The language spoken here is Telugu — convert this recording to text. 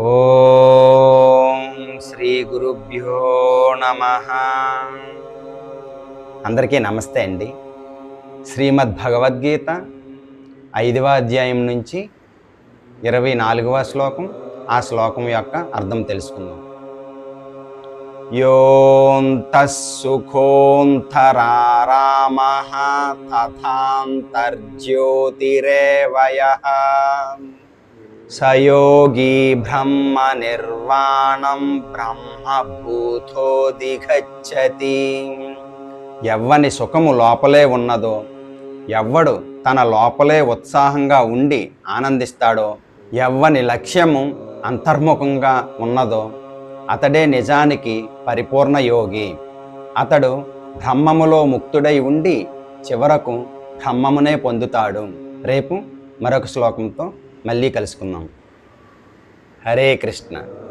ఓం శ్రీ గురుభ్యో నమ. అందరికీ నమస్తే అండి. శ్రీమద్ భగవద్గీత ఐదవ అధ్యాయం నుంచి ఇరవై నాలుగవ శ్లోకం ఆ శ్లోకం యొక్క అర్థం తెలుసుకుందాం. యోంతఃసుఖోంతరారామ తథాంతర్జ్యోతిరేవయ. సయోగి బ్రహ్మ నిర్వాణం బ్రహ్మభూతోదిగచ్చతి ఎవ్వని సుఖము లోపలే ఉన్నదో ఎవ్వడు తన లోపలే ఉత్సాహంగా ఉండి ఆనందిస్తాడో ఎవ్వని లక్ష్యము అంతర్ముఖంగా ఉన్నదో అతడే నిజానికి పరిపూర్ణ యోగి. అతడు బ్రహ్మములో ముక్తుడై ఉండి చివరకు బ్రహ్మమునే పొందుతాడు. రేపు మరొక శ్లోకంతో మళ్ళీ కలుసుకుందాం. హరే కృష్ణ.